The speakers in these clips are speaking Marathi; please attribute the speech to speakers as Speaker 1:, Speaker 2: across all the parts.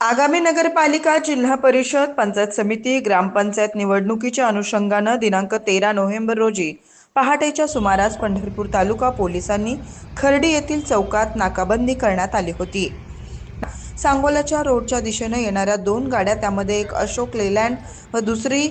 Speaker 1: आगामी नगरपालिका जिल्हा परिषद पंचायत समिती ग्रामपंचायत निवडणुकीच्या अनुषंगानं दिनांक तेरा नोव्हेंबर रोजी पहाटेच्या सुमारास पंढरपूर तालुका पोलिसांनी खर्डी येथील चौकात नाकाबंदी करण्यात आली होती. सांगोलाच्या रोडच्या दिशेनं येणाऱ्या दोन गाड्या त्यामध्ये एक अशोक लेलँड व दुसरी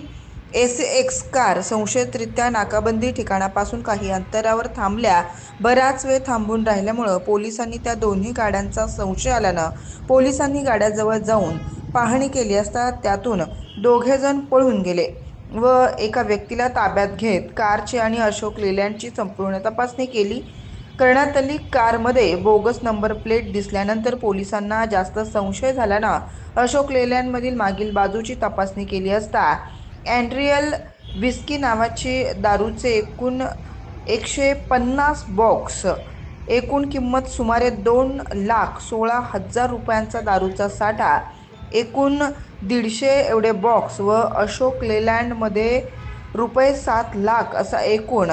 Speaker 1: एस एक्स कार संशयितरित्या नाकाबंदी ठिकाणापासून काही अंतरावर थांबल्या बराच वेळ थांबून राहिल्यामुळं पोलिसांनी त्या दोन्ही गाड्यांचा संशय आल्यानं पोलिसांनी गाड्याजवळ जाऊन पाहणी केली असता त्यातून दोघेजण पळून गेले व एका व्यक्तीला ताब्यात घेत कारची आणि अशोक लेलँडची संपूर्ण तपासणी केली. करण्यात आली कारमध्ये बोगस नंबर प्लेट दिसल्यानंतर पोलिसांना जास्त संशय झाल्यानं अशोक लेल्यांमधील मागील बाजूची तपासणी केली असता अँड्रियल विस्की नावाची दारूचे एकूण एकशे पन्नास बॉक्स एकूण किंमत सुमारे दोन लाख सोळा हजार रुपयांचा दारूचा साठा एकूण दीडशे एवढे बॉक्स व अशोक लेलँडमध्ये रुपये सात लाख असा एकूण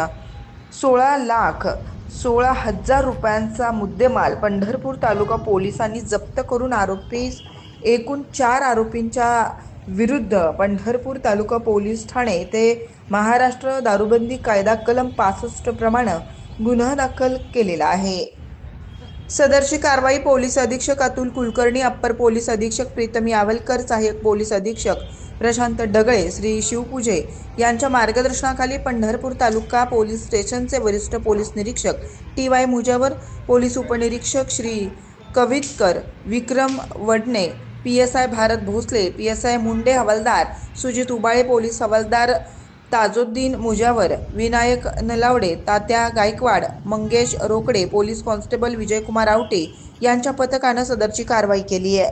Speaker 1: सोळा लाख सोळा हजार रुपयांचा मुद्देमाल पंढरपूर तालुका पोलिसांनी जप्त करून आरोपीस एकूण चार आरोपींच्या विरुद्ध पंढरपूर तालुका पोलीस ठाणे ते महाराष्ट्र दारूबंदी कायदा कलम पासष्ट प्रमाणे गुन्हा दाखल केलेला आहे. सदरची कारवाई पोलीस अधीक्षक अतुल कुलकर्णी अप्पर पोलीस अधीक्षक प्रीतम यावलकर सहाय्यक पोलीस अधीक्षक प्रशांत डगळे श्री शिवपूजे यांच्या मार्गदर्शनाखाली पंढरपूर तालुका पोलीस स्टेशनचे वरिष्ठ पोलीस निरीक्षक टी वाय मुजावर पोलीस उपनिरीक्षक Shri Kavitkar Vikram Wadne P S I Bharat Bhosale P S I Munde हवालदार सुजित उबाळे पोलीस हवालदार ताजुद्दीन मुजावर विनायक नलावडे तात्या गायकवाड मंगेश रोकडे पोलीस कॉन्स्टेबल विजयकुमार आवटे यांच्या पथकानं सदरची कारवाई केली आहे.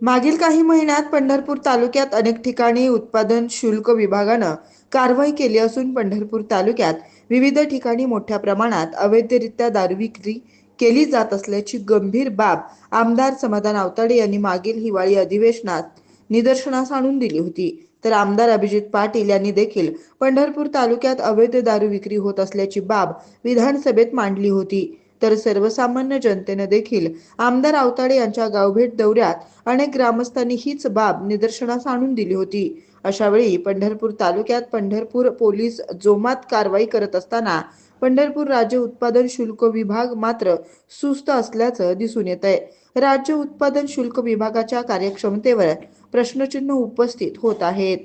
Speaker 1: मागील काही महिन्यात पंढरपूर तालुक्यात अनेक ठिकाणी उत्पादन शुल्क विभागानं कारवाई केली असून पंढरपूर तालुक्यात विविध ठिकाणी मोठ्या प्रमाणात अवैधरित्या दारू विक्री केली जात असल्याची गंभीर बाब आमदार समाधान आवताडे यांनी मागील हिवाळी अधिवेशनात निदर्शनास आणून दिली होती. तर आमदार अभिजित पाटील यांनी देखील पंढरपूर तालुक्यात अवैध दारू विक्री होत असल्याची बाब विधानसभेत मांडली होती. तर सर्वसामान्य जनतेने देखील आमदार आवताडे यांच्या गावभेट दौऱ्यात अनेक ग्रामस्थांनी हीच बाब निदर्शनास आणून दिली होती. अशावेळी पंढरपूर तालुक्यात पंढरपूर पोलीस जोमात कारवाई करत असताना पंढरपूर राज्य उत्पादन शुल्क विभाग मात्र सुस्त असल्याचं दिसून येत आहे. राज्य उत्पादन शुल्क विभागाच्या कार्यक्षमतेवर प्रश्नचिन्ह उपस्थित होत आहेत.